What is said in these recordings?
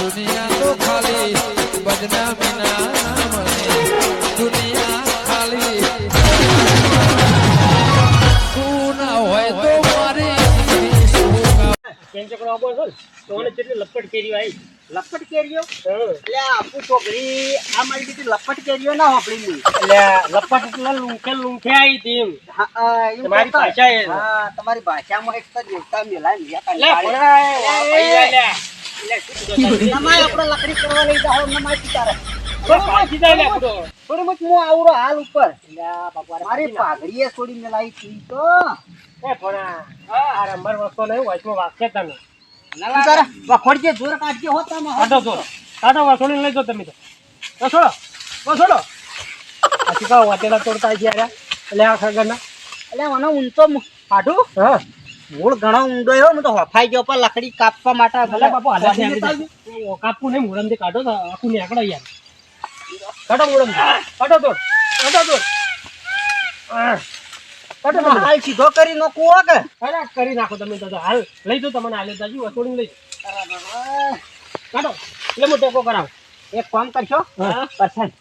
દુનિયા તો ખાલી બદનામી ના ખાલી તું ના હોય તો મારી લપટ કેરી આવી. લપટ કેરીઓ? એટલે આપુ છોકરી આ મારી દીકરી લપટ કેરીઓ ના હોપડી ની એટલે લપટ એટલે લૂંખે લૂંખે આવી હતી તમારી ભાષા તમારી ભાષામાં એક તો દેવતા મેલા નમાય આપણે લકડી કરવા લઈ જાઓ નમાય કૂદો. થોડી મત હું આવરો હાલ ઉપર. મારી. પાઘડીએ છોડી મેલાઈ હતી તો. એ પણ આ- રંબર વસ્તુ નહીં વચમાં વાગશે પિતારે વખોડજે જોર કાઢજે હો તમે. કાઢો તો કાઢો વસોડીને લઈ જાઓ તમે તો. વસોડો વસોડો. પછી કહો વાટેલા તોડતા છે યાર એટલે આ ખગરના. એટલે મને ઊંચો કાઢું હા. મૂળ ઘણો ઊંડો એવો ને તો હફાઈ ગયો પણ લકડી કાપવા માટે ભલે બાપુ કાઢી લેતા દે. કાપવું નહીં મુરમથી કાઢો તો આખું નીકળો યાર. કાઢો મૂળમ કાઢો તો કાઢો તો હા. કાઢો. હાલ સીધો કરી નો હો કે? અરે કરી નાખો તમે તો હાલ. લઈ દો તમને હાલે દાજી વસોડીને લઈ કાઢો. એટલે હું ટેકો કરાવ. એક કામ કરશો. પસંદ.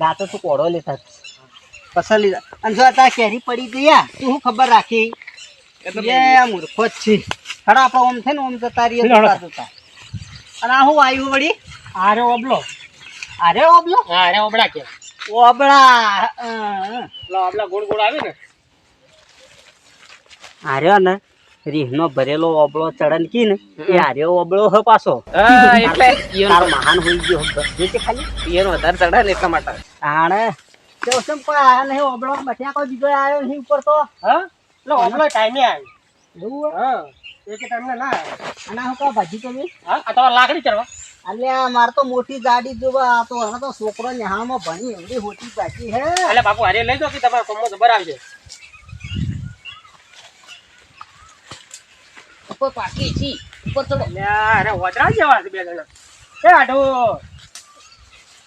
દાંતો તું કોડો લેતા પસંદ લીધા. અને જો આ કેરી પડી ગયા તું હું ખબર રાખી? એ મૂર્ખો જ છે. ખરા આપણે ઓમ છે ને ઓમ જતા રહીએ. જોતા જોતા. અને આ શું આવ્યું વળી? આરે ઓબલો. અરે ઓબલો? આરે ઓબળા કે. ઓબળા અ, ગોળ ગોળ આવે ને. આર્યો ને રીહનો ભરેલો ઓબળો ચડન કી ને એ આર્યો ઓબળો હ પાછો. એટલે મહાન હોઈ ગયો. ખાલી. એનો વધારે ચડે ને એટલા માટે. આણે તે આયા નહીં ઓબળો? બઠિયા કોઈ બીજો આવ્યો નહીં ઉપર તો? હા? એટલે ઓબલો ટાઈમે આવી. એવું હા. એક ટાઈમે ના અને આ શું ભાજી તમે હા આ તમારે લાકડી ચડવા. અલ્યા મારે તો મોટી ગાડી જોવા આ તો હવે તો છોકરો ન્યાહામાં ભણી એવડી મોટી ગાડી હે? એટલે બાપુ હારે લઈ જાઓ કે તમારે જબર આવશે ઉપર પાકી છી. ઉપર ચડો. અરે વદરા જેવા છે બે જણા. એ આઢો.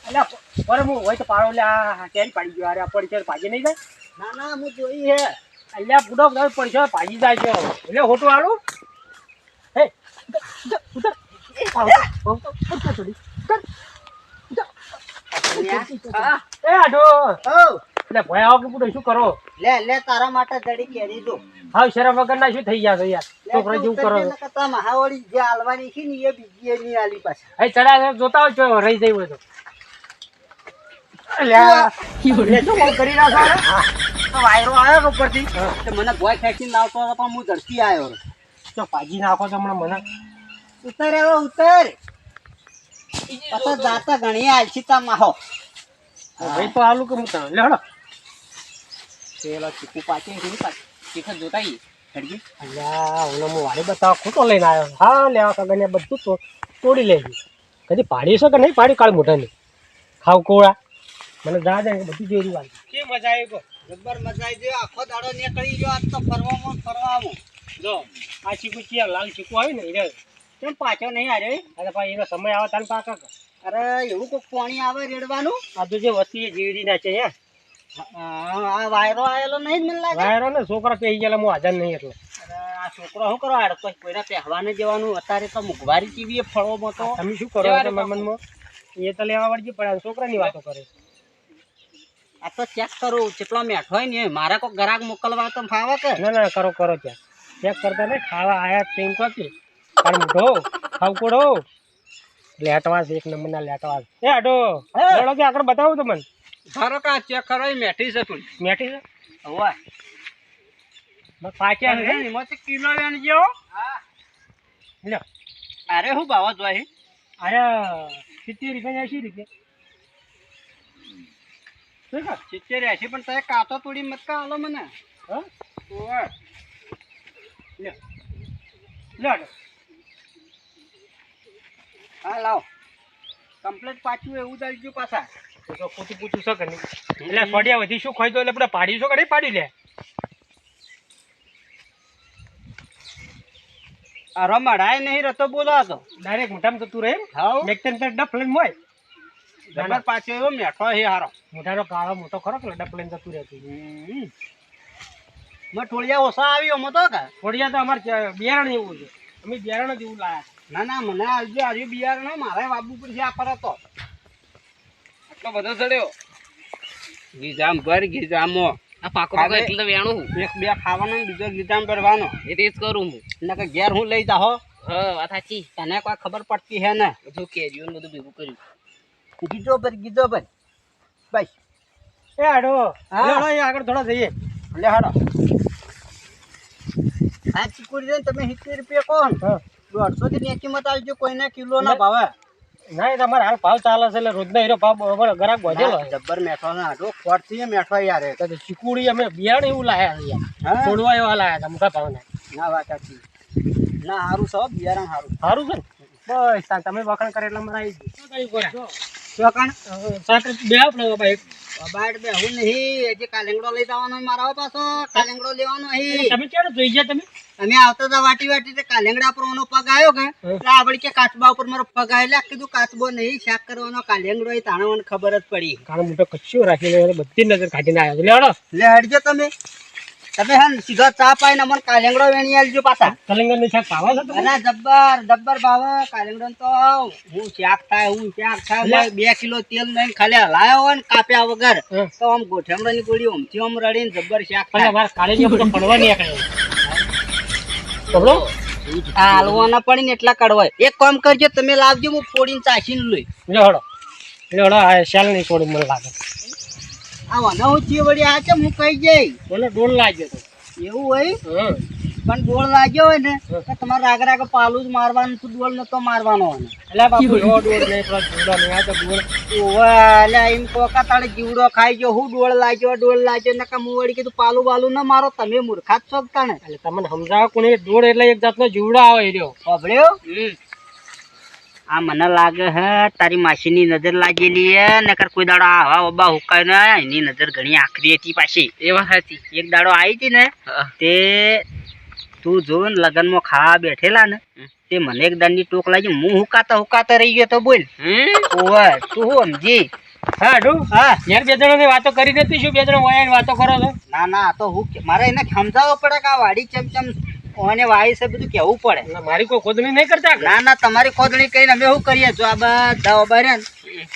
અલ્યા પર હું હોય તો પાડો આ કેરી પાડી ગયો? અરે પડી છે ભાજી નહીં જાય ના ના હું જોઈ હે. અલ્યા પડી ભાજી જાય છે. એટલે ખોટું વાળું હે. હા. શું કરો? લે લે તારા માટે જડી કેરી દો હાવ શરમ વગર ના શું થઈ ગયા છો યાર? જેવું કરો મહાવળી જે આલવાની છે ને એ બીજી હાલી પાછી. હે ચડા જોતા હોય છો રહી જઈ હોય તો. કરી નાખો? વાયરો આવ્યો ઉપરથી? મને બોય ખેંચીને લાવતો હતો પણ હું ઝડપી આવ્યો તો પાજી નાખો તો હમણાં મને. ઉતર હવે ઉતર. પછી જાતા ઘણી આલસી તા માહો ભાઈ તો આલું કે હું તને? લે પેલો ચીકુ પાછી નહીં પાછી શિખર જોતા ઈ હડજી. અલ્યા ઓલો હું વાડી બતાવ ખોટો લઈને આવ્યો હા લેવા કાગળ બધું તો તોડી લેજે કદી પાડી છે કે નહીં પાડી? કાળ મોઢાની. ખાવ કોળા. મને જા જાય બધું જોયું વાત કે મજા આવી ગયો જબ્બર મજા આવી ગયો આખો દાડો નીકળી ગયો આજ તો ફરવામાં ફરવામાં. જો આ ચીકુ ચિયા લાલ ચીકુ આવી ને એને કેમ પાછો નહીં આરે અરે ભાઈ એનો સમય આવે તાન પાકા અરે એવું કોઈ પાણી આવે રેડવાનું? આ તો જે વસ્તી જીડી જીવડી ના છે યાર આ વાયરો આવેલો નહીં મને લાગે. વાયરો ને છોકરા કહી ગયેલા હું હાજર નહીં એટલે. આ છોકરો શું કરો? આડ કોઈ કોઈને પહેરવાને જવાનું. અત્યારે તો મોંઘવારી ચીવીએ ફળોમાં તો. તમે શું કરો મનમાં? એ તો લેવા વળજી આ છોકરાની વાતો કરે. આ તો ચેક કરું જેટલો મેઠો હોય ને મારે કોઈ ગ્રાહક મોકલવા તો ફાવે કે? ના ના કરો કરો ચેક ચેક કરતા ને ખાવા આયા તેમ કોકી પણ મોઢો ખાવ કોડો લેટવાસ એક નંબરના લેટવાસ. એ આડો બોલો કે આગળ બતાવું તો મને ધારો કે આ ચેક કરો એ મેઠી છે તું. મેઠી છે? હવે. મત પાક્યા છે એમાં તો કિલો વેણ હા. લ્યો. અરે શું ભાવ જોઈ અરે સિત્તેર રૂપિયા એસી રૂપિયા? સિત્તેર એસી પણ તમે કાતો તોડી મત કા આલો મને? હા? હા લાવ. કમ્પ્લેટ પાછું એવું જ ગયું પાછા. તો પૂછું પૂછું છે નહીં? એટલે સોડિયા વધી શું ખોઈ દો એટલે આપણે પાડી કે નહીં લે? આ રમડાય નહીં રતો બોલાતો ડાયરેક્ટ મોઢામાં થતું રહે હાવ મેક તેમ તાર લઈને પાછો એવો મેઠો હે હારો. મોઢાનો કાળો મોટો ખરો કે ડફ લઈને જતું રહેતું મેં ઠોળિયા ઓછા આવ્યો તો કા? ફળિયા તો અમારે બિયારણ એવું છે. અમે બિયારણ જ એવું લાયા ના ના મને આવજો હજુ બિયારણ મારે બાબુ પર છે આ પર હતો આટલો બધો ચડ્યો ગીજામ ભર ગીજામો. આ પાકો પાકો એટલે તો વેણું હું. એક બે ખાવાનો બીજો ગીજામ ભરવાનો. એ રીત કરું હું. નકર ઘેર હું લઈ જાહો. હા વાત સાચી. તને કોઈ ખબર પડતી હે ને? બધું કેરીઓ ને બધું ભેગું કર્યું. ગીજો પર ગીધો પર બસ. એ હાડો હાડો લે, આગળ થોડા જઈએ. લે હાડો. આ ચીકુડી જોઈને તમે સિત્તેર રૂપિયા કોણ. દોઢસો થી ની કિંમત આવજો કોઈને કિલો ના ભાવે નહીં તમારે હાલ ભાવ ચાલે છે એટલે રોજના હીરો ભાવ બરોબર ગરાક વધેલો જબ્બર મેઠો ના હાડો. ખોટથી મેઠો યાર તો ચીકુડી અમે બિયારણ એવું લાયા યાર છોડવા એવા લાયા હતા મુખા ભાવના. ના વાત સાચી. ના સારું સાહેબ બિયારણ સારું સારું છે ને? બસ તમે વખાણ કરે એટલે મારા આવી ગયું. ચોકણ સાત બે આપણે બાબા બાઈટ બે હું નહીં હજી કાલેંગડો લઈ જવાનો મારા પાછો. કાલેંગડો લેવાનો હી. તમે ક્યારે જોઈ ગયા તમે? અમે આવતા હતા વાટી વાટી તે કાલેંગડા પર ઓનો પગ આવ્યો કે. એટલે કે કાચબા ઉપર મારો પગ આવ્યો એટલે કીધું કાચબો નહીં શાક કરવાનો કાલેંગડો એ તાણે મને ખબર જ પડી. કારણ મોટો કચ્છો રાખીને બધી નજર કાઢીને આવ્યો લે તમે. તમે હા સીધો ચા પાઈને મને કાલેંગડો વેણી આલજો પાછા. કલિંગરની શાક ભાવે છે તમે જબ્બર જબ્બર ભાવે. કાલેંગડો તો હું શાક થાય હું શાક થાય. લે. બે કિલો તેલ લઈને ખાલી હલાયો હોય ને કાપ્યા વગર. તો આમ ગોઠેમડાની ગોળી ઓમથી ઓમ રડીને જબ્બર શાક થાય. અમારા કાલેજી તો પડવા નહીં આકડે આ હાલવાના પડી ને એટલા કડવાય એક કામ કરજો તમે લાવજો હું ફોડીને ચાસીને લઈ. લેવાડો લેવાડો આ શાલ નહીં છોડી મને લાગે. આ વાના હું ચીવડી આ છે હું કહી જઈ બોલે ડોલ લાગ્યો તો. એવું હોય? હા. પણ ડોળ લાગ્યો હોય ને તો તમારે રાગ રાગ પાલું જ મારવાનું તું ડોળ નતો મારવાનો હોય એટલે બાપુ એવો નહીં પેલો જોડો નહીં આ તો ડોલ. ઓવે, એમ કોકા તાળે જીવડો ખાઈ ગયો હું ડોળ લાગ્યો ડોળ લાગ્યો ને હું વળી કીધું પાલું બાલું ન મારો તમે મૂર્ખા જ છો તાણે? એટલે તમને સમજાવો કોને ડોળ એટલે એક જાતનો જીવડો આવે રહ્યો. સાંભળ્યો આ મને લાગે હે તારી માસીની નજર લાગેલી હે નકર કોઈ દાડો આ હવા વબા હુકાય ને એની નજર ઘણી આખરી હતી પાછી. એ વાત સાચી. એક દાડો આવી હતી ને તે તું જો ને લગનમાં ખાવા બેઠેલા ને તે મને એક દાડની ટોક લાગી હું હુકાતા હુકાતા રહી ગયો તો બોલ. ઓવે તું હું સમજી? હા ડો? હા. યાર બે જણાની વાતો કરી નથી શું? બે જણા વાતો કરો છો? ના ના તો હું મારે એને સમજાવવો પડે કે આ વાડી ચમચમ ઓને વાવી છે બધું કેવું પડે. મારી કોઈ ખોદણી નહીં કરતા ના ના તમારી ખોદણી કરીને અમે શું કરીએ? જો આ બધા ઊભા ને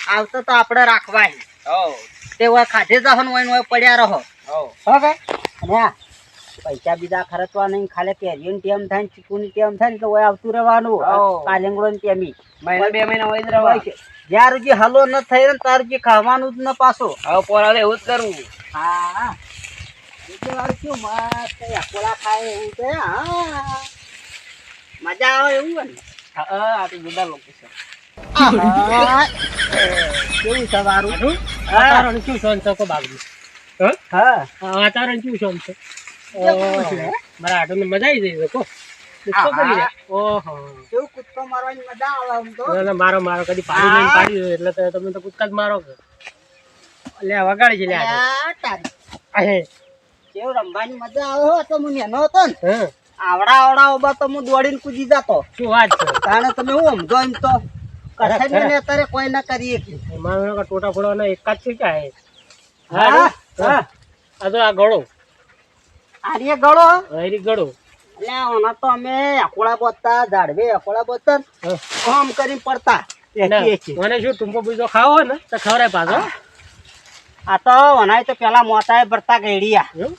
આવતો તો આપણે રાખવા તે હોય ખાધે જવાનું હોય ને હોય પડ્યા રહો. હો અને પૈસા બીજા ખર્ચવા નહીં ખાલી કેરીઓની ટેમ થાય ચીકુ ની ટેમ થાય ને તો હોય આવતું રહેવાનું. કાલિંગડો ને ની ટેમી મહિના બે મહિના હોય જ રહેવા જ્યાં સુધી હલો ન થઈ ને તાર સુધી ખાવાનું જ ન પાછો. હવે પોરા એવું જ કરવું. હા. શું મસ્ત અકોડા ખાય એવું છે હા મજા આવે એવું ને હા આ તો જુદા લોકો છે કેવું છે વારું વાતાવરણ શું છે અંતર કો બાગનું? હા? હા વાતાવરણ શું છે? કેવું છે? મારા આટલું મજા આવી જઈ શકો મારો મારો કદી પાડી પાડી એટલે તો તમે તો કૂદકા જ મારો લે વગાડી છે લે. કેવું રમવાની મજા આવે હો તો હું નેનો હતો ને. આવડા આવડા ઊભા તો હું દોડીને કૂદી જતો. શું વાત છે? કારણ તમે હું સમજો એમ તો? કથાને ને અત્યારે કોઈ ના કરીએ મારો ટોટા ફોડવાના એક જ છે કે હા હા. આ તો આ ગળો. આર્ય ગળો? હરી ગળો. એટલે ઓના તો અમે અકોળા બોતા ઝાડવે અકોળા બોતા. આમ કરીને પડતા. મને શું ટૂંકો બીજો ખાવો ને તો ખવડાય પાછો. આ તો વનાય તો પેલા મોટાએ ભરતા એવું?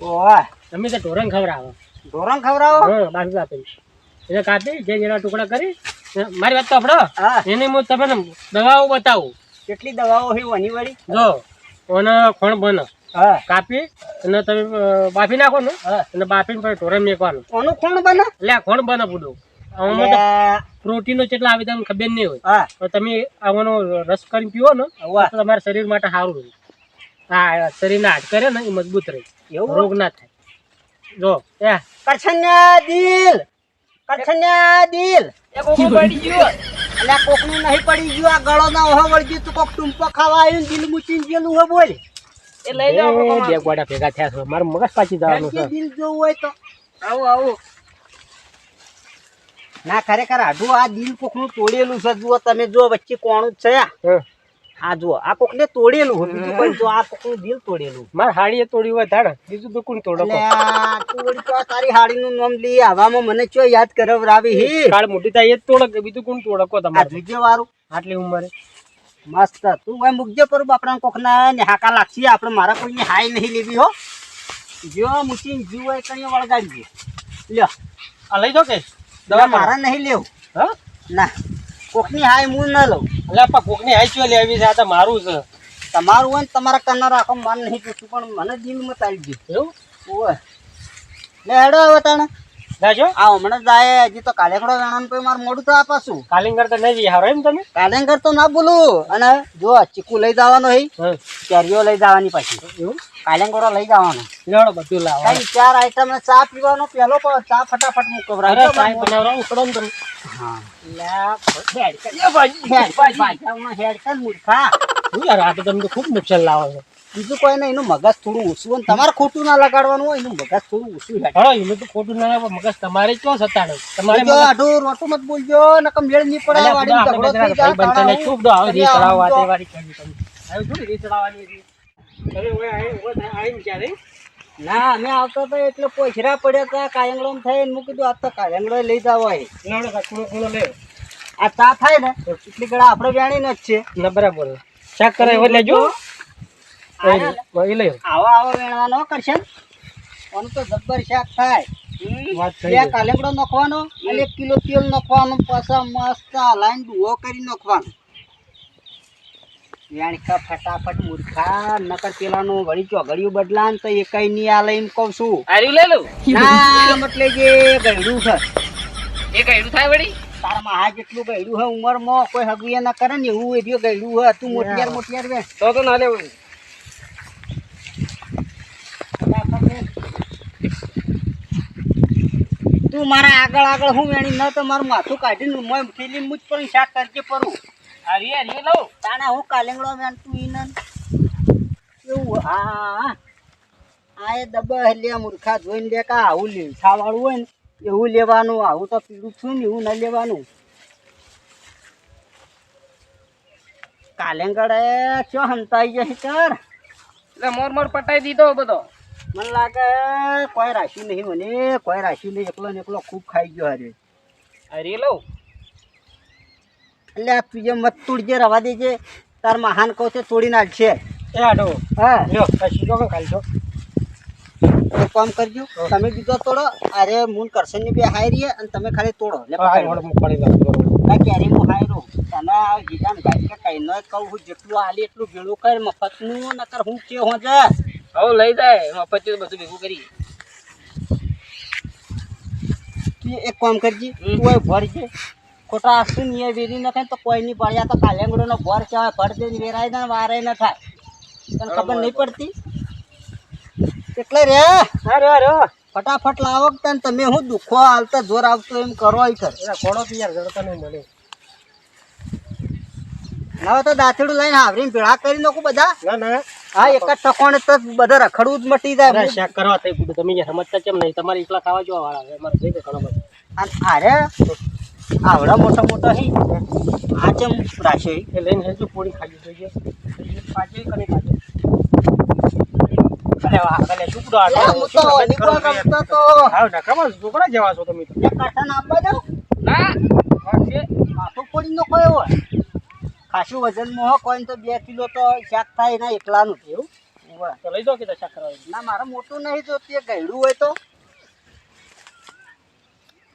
ઓય અમે તો ઢોરણ ખવડાવો. ઢોરણ ખવડાવો? હા બાકી આપી એને કાપી જે જેના ટુકડા કરી મારી વાત તો આપડો એની હું તમને દવાઓ બતાવું. કેટલી દવાઓ હોય વની વાળી? જો ઓને ખોણ બનો. હા. કાપી અને તમે બાફી નાખો ને હા. અને બાફીને પછી ઢોરણ મેકવાનું. ઓનું ખૂણ બને? એટલે ખોણ બને પૂડું તો જેટલા પ્રોટીનો આવે તમને ખબર નહીં હોય. તમે આવાનો રસ કરીને પીવો ને તમારા શરીર માટે સારું રહે. હા શરીરના હાડ કરે ને એ મજબૂત રહે. એવું? રોગ ના થાય. જો એ. કરછન્યા દિલ! કરછન્યા દિલ! એ કોકો પડી ગયો. અલ્યા કોકનું નહીં પડી ગયું આ ગળો ના ઓહો વળગ્યું તું કોક ટુંપો ખાવા આવ્યું દિલ મૂચીને ગયેલું હોય બોલ. એ લઈ જાઓ બે ગોડા ભેગા થયા છે. મારું મગજ પાછી જવાનું છે. દિલ જોવું હોય તો. આવું આવું. ના ખરેખર આડું આ દિલ કોકનું તોડેલું છે. જુઓ તમે જો વચ્ચે કોણું જ છે આ. આ જો આ કોકને તોડેલું હોય. બીજું કોઈ જો આ કોકનું દિલ તોડેલું માર હાડીએ તોડ્યું હોય ધાડ બીજું તો કોણ તોડો? તોડી તો તારી તારી હાડીનું નામ લઈ આવામાં મને ચો યાદ કરાવરાવી હી? કાળ મોટી થાય એ તોડક કે બીજું કોણ તોડકો તમારે. આ જોજે વાળું આટલી ઉંમરે. મસ્ત. તું ભાઈ મૂકજે પર આપણા કોક ના ને હાકા લાગશે. આપણે મારા કોઈને હાય નહીં લેવી હો. જો મુચી જીવ હોય કઈ વળગાડી લ્યો. આ લઈ દો કે? દવા મારા નહીં લેવું. હા? ના. કોકની હાય હું ન લઉં. એટલે પણ કોકની હાય ચો લેવી છે? આ તો મારું છે. તમારું હોય ને તમારા કરના રાખો માન નહીં પૂછું પણ મને દિલમાં તારી ગયું એવું? ઓય. લે હેડો હવે તાણે. જાજો આ હમણાં જાય હજી તો કાલેકડો વેણવાનું પછી મારું મોડું તો પાછું કાલિંગર તો નહીં હારો એમ તમે કાલેંગર તો ના બોલું અને જો ચીકુ લઈ જવાનો હા કેરીઓ લઈ જવાની પાછી એવું કાલેંગરો લઈ જવાનો બધું લાવો કઈ ચાર આઈટમ ચા પીવાનો પહેલો ચા ફટાફટ મૂકો બનાવરા ઉકળો ને તમે હા લે હેડ હેડ હેડ ખૂબ નુકસાન લાવો છો બીજું કોઈ નહીં એનું મગજ થોડું ઓછું હોય તમારે ખોટું ના લગાડવાનું હોય એનું મગજ થોડું ઓછું હેડ હા એનું તો ખોટું ના આવે મગજ તમારે ક્યાં સતાડે? તમારે આઢો રોટું મત બોલજો નકર મેળ નહીં પડે વાડી ઝઘડો થઈ જાય, ભાઈ બંધાને તાળા ખૂબ દો આવો રી ચડાવો અલ્યા, તે કરી તમે. હવે થોડી રી ચડાવવાની હતી. અરે ઓય આઈ ઓય આઈને ક્યારે? ના અમે આવતા હતા એટલે પોછરા પડ્યા હતા કાયંગડો થઈને મૂકી દો આ તો કાયંગળો લઈ જાવ હોય કુણો કુણો લે. આ તા થાય ને એટલી ગળા આપણે જાણીને જ છે ના બરાબર. ચેક કરે લેજો. એ લઈ આવો. આવો વેણવાનો કરશે. ને તો જબ્બર શાક થાય. બે ગઈ. નાખવાનો અને એક કિલો તેલ નાખવાનું પાછા મસ્ત લાઈન ડુઓ કરી નાખવાનું. વેણકા ફટાફટ મૂર્ખા નકર પેલાનું વળી ચોઘડિયું બદલાન તો એ કઈ નહીં આ એમ કહું છું. આર્યું લઈ લઉં ના મતલબ જે ગયડું છે. એ ગયું થાય વળી? તારામાં આ જેટલું ગયડું હે ઉંમરમાં કોઈ હગુએ ના કરે ને એવું એ ગયડું હે તું મોટિયાર મોટિયાર વે. તો તો ના લેવું. તું મારા આગળ આગળ હું એની ન તો મારું માથું કાઢીને મોય થેલી મુજ પણ શાક કરજે પરું. અરે આર્યું લઉં તાણે હું કાલેંગડો વેણ તું ઈન એવું હા. આ એ દબા લે મૂર્ખા જોઈને લે કા આવું લે વાળું હોય ને એવું લેવાનું આવું તો પીડું છું ને એવું ન લેવાનું. કાલેંગડે ચો હંતાઈ જશે કર એટલે મોર મોર પટાઈ દીધો બધો. મને લાગે કોઈ રાશિ નહીં મને કોઈ રાશિ નહીં એકલો ને એકલો ખૂબ ખાઈ ગયો અરે અરે લઉં. એટલે આ તું જે મત તોડજે રવા દેજે. તાર મહાન કહું છે તોડી નાખશે એ આડો હા. લ્યો કે ખાલી છો કામ કરજો તમે બીજો તોડો અરે મૂન કરશે ને બે હાઈ રહી અને તમે ખાલી તોડો. ના ક્યારે હું હાઈ રહું? તને આ ગીતાને ગાઈ કે કઈ ન કહું જેટલું આલી એટલું ભેળું કર મફતનું નકર હું કે હું છે હવે લઈ જાય. મફત બધું ભેગું કરી તું એક કામ કરજી. તું એ છે ખોટા આસુ ને વેરી ન થાય તો કોઈ નહીં પડ્યા તો કાલેંગડો નો ભર છે ભર દે ને વેરાય ને વારે ન થાય. તને ખબર નહીં પડતી? એટલે રે. અરે અરે ફટાફટ લાવો તને તમે હું દુખો હાલતા જોર આવતો એમ કરો ઈ કર ઘોડો તો જડતા નહીં મળે. હવે તો દાંતેડું લઈને હાવરીને ભેળા કરી નાખું બધા. ના ના. હા એક જ ટકોણે તો બધા રખડવું જ મટી જાય. શેક કરવા થઈ તમે જે સમજતા કેમ નહીં? તમારે એકલા ખાવા જોવા વાળા છે. અમારે ગયો ઘણો બધો. અરે આવડા મોટા મોટા હી. આ ચમ રાશે. એ લઈને હેજો પૂરી ખાઈ જોઈએ પાછી કરી પાછી અરે વાહ ભલે ટુકડો લે, તો રમતો તો. હા નકામાં છોકરા જેવા છો તમે તો? કાંઠા ના આપવા દો. ના માથું પડી નો કયો હોય. ખાસું વજનમાં હોય તો બે કિલો તો શાક થાય એના એકલાનું થયું. તો લઈ જાઓ કે શાક કરવા ના મારે મોટું નહીં જો તે ગયડું હોય તો.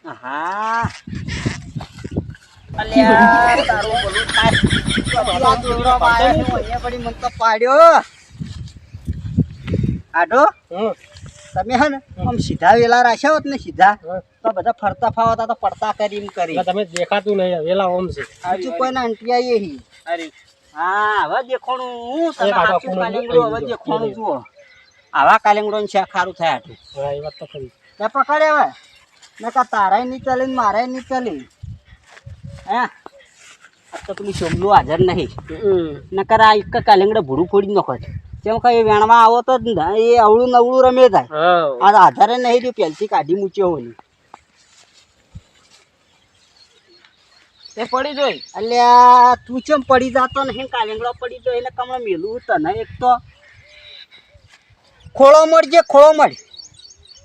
હા. અલ્યા તારું બોલું થાય. અહીંયા પડી મને તો પાડ્યો. હમ. તમે હે ને આમ સીધા વેલા રાખ્યા હોત ને સીધા તો બધા ફરતા ફાવતા તો પડતા કરી એમ કરી. તમે દેખાતું નહીં વેલા ઓમ છે. હજુ કોઈને અંટિયાઈએ હી. હા હવે દેખોણું હું તમે આખા કાલિંગડો હવે દેખોણું જુઓ. આવા કાલિંગડો શાક સારું થાય આટલું. હા એ વાત તો ખરી. તે પકડે હવે. નકા તારાય નહીં ચાલે ને મારાય નહીં ચાલે હે? આ તો પેલું શોમલું હાજર નહીં. નકર આ એક કાલિંગડો ભૂડું ફોડી નાખો કેમ કે એ વેણમાં આવો તો ને એ અવળું નવળું રમે થાય. આ આધારે નહીં રહ્યું પેલથી કાઢી મૂચ્યો હોય. તે પડી જોઈ. અલ્યા તું ચમ પડી જાતો નહીં કાલેંગડો પડી જોઈ એટલે કમળો મેલું તને એક તો. ખોળો મળજે ખોળો મળ.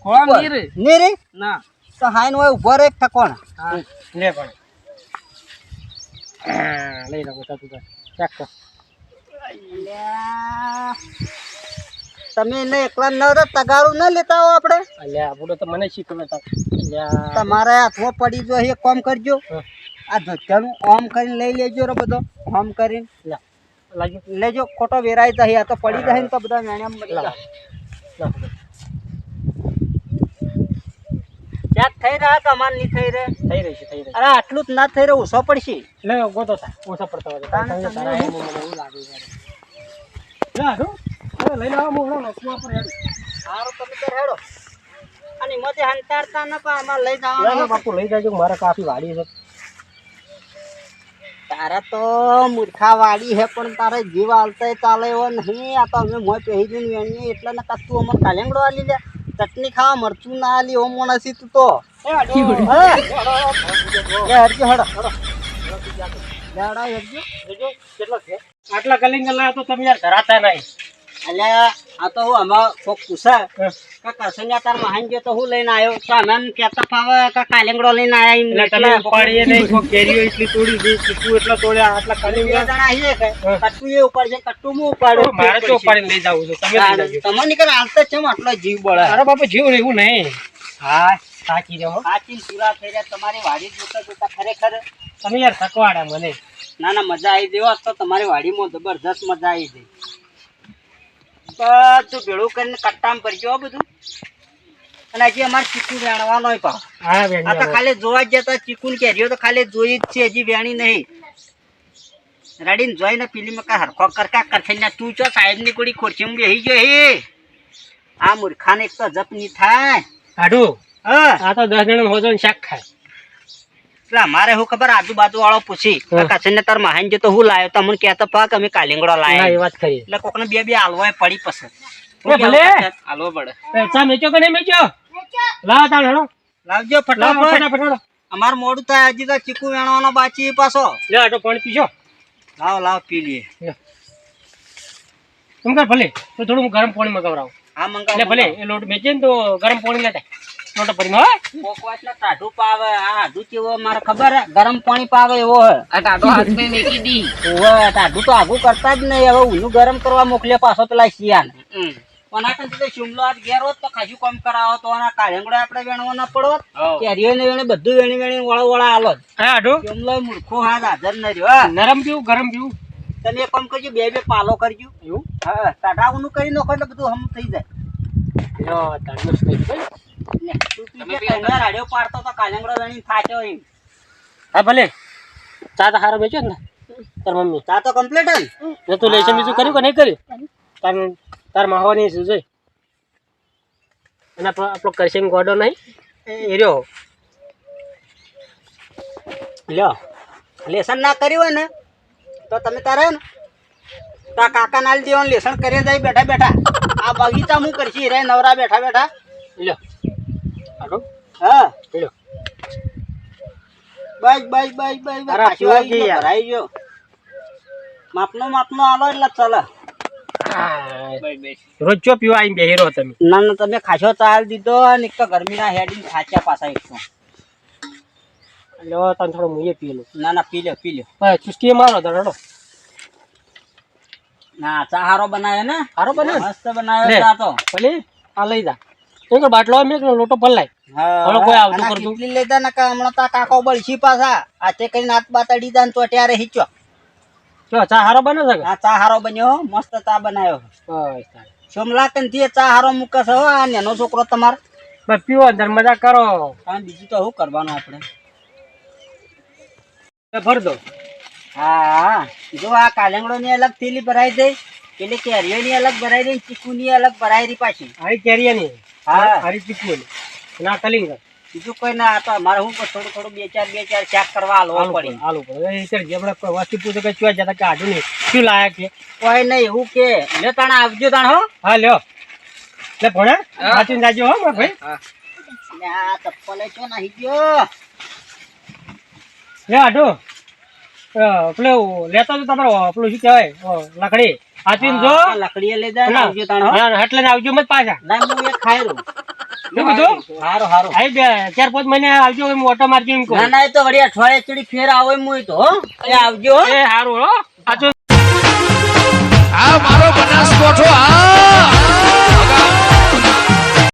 ખોળો નીર? ને ના. તો હાઈન હોય ઊભો રે ઠકોણ. હા. લે પણ. લઈ લો તું ચેક કર તમે એને એકલા ન રહો તગારું ન લેતા હો આપણે? અલ્યા આપણો તો મને શીખવે તમારે હાથમાં પડી જો એક કોમ કરજો. હા. આ ધક્કાનું ઓમ કરીને લઈ લેજો રે બધો. ઓમ કરીને. લેજો ખોટો વેરાય જાય આ તો પડી જાય ને તો બધા લા ક્યાંક થઈ રહ્યા કે અમાર નહીં થઈ રહે થઈ રહી છે થઈ રહી અરે આટલું જ ના થઈ રહ્યું ઓછો પડશે. લે ગોતો થાય ઓછા પડતા હોય એવું લાગે છે. લે હાડો હવે લઈને આવો મોહણો નસવા પર હેડ. સારું તમે તો હેડો. અને મતે હંતાડતા ન પણ અમારે લઈ જવાનું. બાપુ લઈ જાજો મારે કાફી વાડી છે. તારા તો મૂર્ખા વાળી હે પણ તારે જીવ હાલતા ચાલે એવો નહીં. આ તો અમે મોય પહેરી દઈને વેણીએ એટલે ને કાં તું અમારે કાલેંગડો આલી લે? ચટણી ખાવા મરચું ના આલી ઓમ મોણસી તું. તો આટલા કલિંગ લાયા તો તમે યાર ધરાતા નહીં. અલ્યા આ તો હું આમાં કોક પૂછે કે કસન્યા તાર મહાન તો હું લઈને આવ્યો? તો અમે કહેતા ફાવે કે કાલિંગડો લઈને આવ્યા તમે ઉપાડીએ નહીં કોક કેરીઓ એટલી તોડી દે તું એટલા તોડ્યા આટલા કલિંગ બે જણા આવીએ કે કટ્ટુ એ ઉપાડશે કટ્ટુ હું ઉપાડું. મારે તો ઉપાડીને લઈ જાવું છું તમે લઈ જાજો. તમને નીકળ હાલતા છે આટલો જીવ બળે. અરે બાપા જીવ એવું નહીં. હા. સાચી રહ્યો સાચી પૂરા થઈ રહ્યા તમારી વાડી જોતા જોતા ખરેખર. તમે યાર થકવાડા મને. ના ના મજા આવી દેવા તો તમારી વાડીમાં જબરજસ્ત મજા આવી ગઈ બધું ભેળું કરીને કટ્ટામાં ભરજો ગયો બધું. અને હજી અમારે ચીકુ વેણવાનો. હા આ તો ખાલી જોવા જ જતા ચીકુ ને કેરીઓ તો ખાલી જોઈ જ છે હજી વેણી નહીં. રડીને જોઈને પીલી મકા હરખો કરકા કરશે ને તું છો સાહેબની કોડી ખોરચી બેસી ગયો હે. આ મૂર્ખાને એક તો જપ નહીં થાય. હાડું? હા. આ તો દસ જણા હોજો શાક ખાય. એટલે અમારે શું ખબર આજુબાજુ વાળો પૂછી. હા. કચ્છ ને તાર મહાન તો હું લાયો? તમને કહેતો પાક અમે કાલિંગડો ના એ વાત કરી એટલે કોકને બે બે હાલવાય પડી પસંદ એ ભલે. હાલવો પડે. પૈસા મેચો કે નહીં મેચો લાવ તાળ હેડો. લાવજો ફટાફટ. ફટાફટ અમાર મોડું થાય હજી તો ચીકુ વેણવાનો બાચી પાછો. લે આટો પાણી પીજો લાવ લાવ પી લઈએ. એમ કર ભલે? તો થોડું ગરમ પાણી મગાવરાવ હા મંગાવ ભલે એ લોટ મેચે ને તો ગરમ પાણી લેતા. લોટો ભરીમાં હો. કોકવાસના ટાઢું પાવે આ આઢું કેવો મારે ખબર હે? ગરમ પાણી પાવે એવો હે. આ ટાટો હાથમાં મેકી દી. ઓવે ટાઢું તો આગું કરતા જ નહીં. હવે ઊનું ગરમ કરવા મોકલે પાછો પેલા. પણ આ કંઈ તો શિમલો ઘેર હોત તો ખાસું કામ કરાવો તો આના કાળેંગડો આપણે વેણવા ના પડો. કેરીઓ ને વેણે બધું વેણી વેણી વળો વળા આલો જ. હા શિમલો મૂર્ખો હાથ હાજર ન રહ્યો નરમ પીવું ગરમ પીવું. તમે એક કામ કરજો બે બે પાલો કરજો. એવું? હા ટાઢાનું કરી નાખો એટલે બધું હમ થઈ જાય. યો થઈ. પાડતો તો કાળેંગડો વેણી થાચો હા ભલે. ચા તો હારો વેચો ને. તાર મમ્મી. ચા તો કમ્પ્લીટ હે ને? તું લેશન બીજું કર્યું કે નહીં કર્યું? તાર તાર માહવાની શું જોઈ અને આપણો કરશેમ ગોડો નહીં? એ- રહ્યો. લ્યો. લેસન ના કર્યું હોય ને તો તમે તારે ને તા કાકા નાલ દેવાનું લેસન કરી જાય બેઠા બેઠા. આ બગીચા હું કરશી? રે નવરા બેઠા બેઠા. લ્યો. આડો હા. લ્યો બસ બસ બસ બસ બસ અરે પાછું કે યાર. ભરાઈ ગયો. માપનો માપનો આલો એટલે ચાલે. બસ, બસ. રોજ ચો પીવા આવીને બેહી તમે? ના ના તમે ખાસો ચાલ દીધો અને એક તો ગરમીના હેડીને ખાચ્યા પાછા એક લો તને થોડો મુએ પી લો ના ના પી લ્યો પી લ્યો હા ચુસ્કી મારો દરડો ના ચા હારો બનાવ્યો ને? હારો બનાવ્યો મસ્ત બનાવ્યો લે. ચા તો. ભલે આ લઈ જા. એમ કે બાટલો મેં લોટો ભલાય હા, કોઈ આવતું કરતું. કેટલી લેતા ને હમણાં તા કાકો બળશી પાછા? આતે કરીને હાથ બાત અડી દાન તો ત્યારે હિચો જો ચા હારો બન્યો છે હા આ ચા હારો બન્યો મસ્ત ચા બનાવ્યો બસ તન સોમલા કંથી ચા હારો મૂકે છે હો આ નો છોકરો તમાર. બસ પીવો અંદર મજા કરો. હા બીજું તો શું કરવાનું આપણે? ભર દો. હા હા જો આ કાલેંગડો ની અલગ થેલી ભરાઈ દે પેલી કેરીઓ ની અલગ ભરાઈ દઈ ચીકુ ની અલગ ભરાઈ રહી પાછી. હારી કેરીયાની હા. હારી ચીકુની ના કલિંગ બીજું કોઈ ના આ તો શું કે થોડું થોડું બે ચાર બે ચાર શાક કરવા હાલવો પડી. પડે આપણે વસ્તુ પૂછો કે જતા કે નહીં. શું લાયા છે? કોઈ નહીં એવું કે. લે તાણ આવજો તાણ હો. હા લ્યો. લે ભણે વાંચીને જાજો હો મારા ભાઈ. હા. આ ચપ્પલે ચો નાહી ગયો. લે આડો. અ, પેલું લેતો તો તમારો પેલું શું કહેવાય? લાકડી આતીન જો? લકડીએ લઈ જાય આવજો તાણો. હા એટલે આવજો મત પાછા. ના હું એક ખાયરો. શું કીધું? હારો હારો. આઈ બે ચાર પાંચ મહિને આવજો એમ ઓટો મારજો એમ કહો. ના ના એ તો વળી અઠવાડિયે ચડી ફેર આવો એમ હું તો એ આવજો એ હારો હો. આજો આ મારો બનાસ કોઠો આ